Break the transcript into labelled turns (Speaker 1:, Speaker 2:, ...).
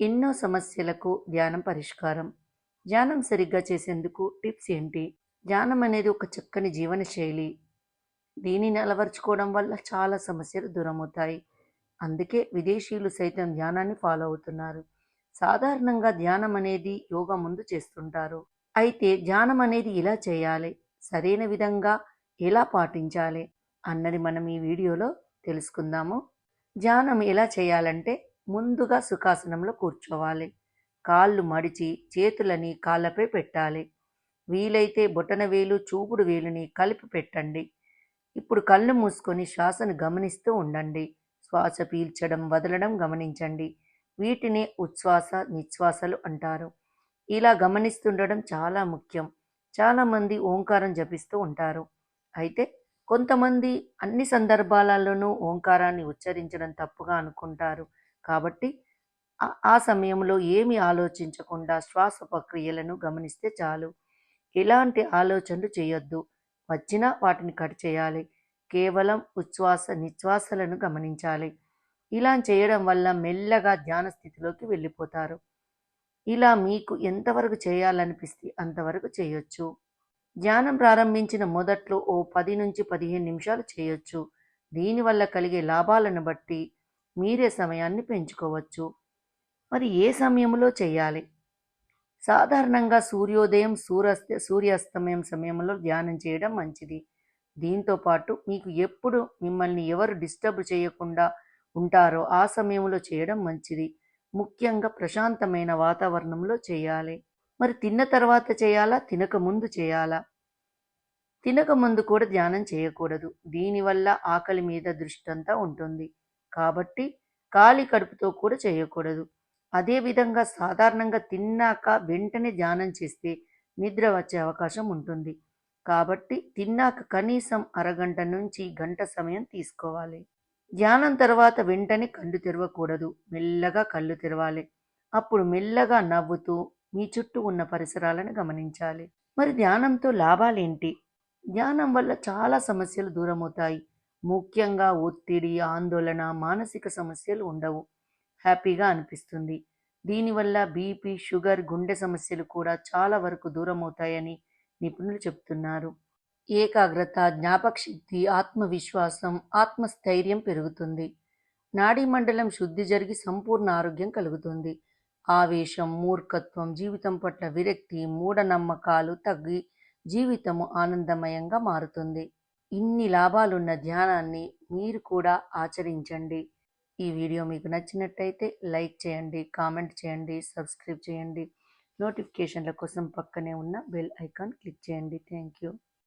Speaker 1: ఎన్నో సమస్యలకు ధ్యానం పరిష్కారం. ధ్యానం సరిగ్గా చేసేందుకు టిప్స్ ఏంటి? ధ్యానం అనేది ఒక చక్కని జీవన శైలి దీనిని అలవర్చుకోవడం వల్ల చాలా సమస్యలు దూరమవుతాయి. అందుకే విదేశీయులు సైతం ధ్యానాన్ని ఫాలో అవుతున్నారు. సాధారణంగా ధ్యానం అనేది యోగా ముందు చేస్తుంటారు. అయితే ధ్యానం అనేది ఎలా చేయాలి సరైన విధంగా ఎలా పాటించాలి అన్నది మనం ఈ వీడియోలో తెలుసుకుందాము. ధ్యానం ఎలా చేయాలంటే ముందుగా సుఖాసనంలో కూర్చోవాలి. కాళ్ళు మడిచి చేతులని కాళ్ళపై పెట్టాలి. వీలైతే బొటన వేలు చూపుడు వేలుని కలిపి పెట్టండి. ఇప్పుడు కళ్ళు మూసుకొని శ్వాసను గమనిస్తూ ఉండండి. శ్వాస పీల్చడం వదలడం గమనించండి. వీటిని ఉచ్ఛ్వాస నిశ్వాసలు అంటారు. ఇలా గమనిస్తుండడం చాలా ముఖ్యం. చాలామంది ఓంకారం జపిస్తూ ఉంటారు. అయితే కొంతమంది అన్ని సందర్భాలలోనూ ఓంకారాన్ని ఉచ్చరించడం తప్పుగా అనుకుంటారు. కాబట్టి ఆ- సమయంలో ఏమి ఆలోచించకుండా శ్వాస ప్రక్రియలను గమనిస్తే చాలు. ఎలాంటి ఆలోచనలు చేయొద్దు. వచ్చినా వాటిని కట్ చేయాలి. కేవలం ఉచ్ఛ్వాస నిశ్వాసలను గమనించాలి. ఇలా చేయడం వల్ల మెల్లగా ధ్యాన స్థితిలోకి వెళ్ళిపోతారు. ఇలా మీకు ఎంతవరకు చేయాలనిపిస్తే అంతవరకు చేయొచ్చు. ధ్యానం ప్రారంభించిన మొదట్లో ఓ పది నుంచి పదిహేను నిమిషాలు చేయొచ్చు. దీనివల్ల కలిగే లాభాలను బట్టి మీరే సమయాన్ని పెంచుకోవచ్చు. మరి ఏ సమయంలో చేయాలి? సాధారణంగా సూర్యోదయం సూర్యస్త సూర్యాస్తమయం సమయంలో ధ్యానం చేయడం మంచిది. దీంతో పాటు మీకు ఎప్పుడు మిమ్మల్ని ఎవరు డిస్టర్బ్ చేయకుండా ఉంటారో ఆ సమయంలో చేయడం మంచిది. ముఖ్యంగా ప్రశాంతమైన వాతావరణంలో చేయాలి. మరి తిన్న తర్వాత చేయాలా? తినక ముందు చేయాలా? తినక ముందు కూడా ధ్యానం చేయకూడదు. దీనివల్ల ఆకలి మీద దృష్టి అంతా ఉంటుంది. కాబట్టి ఖాళీ కడుపుతో కూడా చేయకూడదు. అదేవిధంగా సాధారణంగా తిన్నాక వెంటనే ధ్యానం చేస్తే నిద్ర వచ్చే అవకాశం ఉంటుంది. కాబట్టి తిన్నాక కనీసం అరగంట నుంచి గంట సమయం తీసుకోవాలి. ధ్యానం తర్వాత వెంటనే కళ్ళు తెరవకూడదు. మెల్లగా కళ్ళు తెరవాలి. అప్పుడు మెల్లగా నవ్వుతూ మీ చుట్టూ ఉన్న పరిసరాలను గమనించాలి. మరి ధ్యానంతో లాభాలేంటి? ధ్యానం వల్ల చాలా సమస్యలు దూరమవుతాయి. ముఖ్యంగా ఒత్తిడి ఆందోళన మానసిక సమస్యలు ఉండవు. హ్యాపీగా అనిపిస్తుంది. దీనివల్ల బీపీ షుగర్ గుండె సమస్యలు కూడా చాలా వరకు దూరమవుతాయని నిపుణులు చెప్తున్నారు. ఏకాగ్రత జ్ఞాపకశక్తి ఆత్మవిశ్వాసం ఆత్మస్థైర్యం పెరుగుతుంది. నాడీ మండలం శుద్ధి జరిగి సంపూర్ణ ఆరోగ్యం కలుగుతుంది. ఆవేశం మూర్ఖత్వం జీవితం పట్ల విరక్తి మూఢనమ్మకాలు తగ్గి జీవితము ఆనందమయంగా మారుతుంది. ఇన్ని లాభాలున్న ధ్యానాన్ని మీరు కూడా ఆచరించండి. ఈ వీడియో మీకు నచ్చినట్టయితే లైక్ చేయండి కామెంట్ చేయండి సబ్స్క్రైబ్ చేయండి. నోటిఫికేషన్ల కోసం పక్కనే ఉన్న బెల్ ఐకాన్ క్లిక్ చేయండి. Thank you.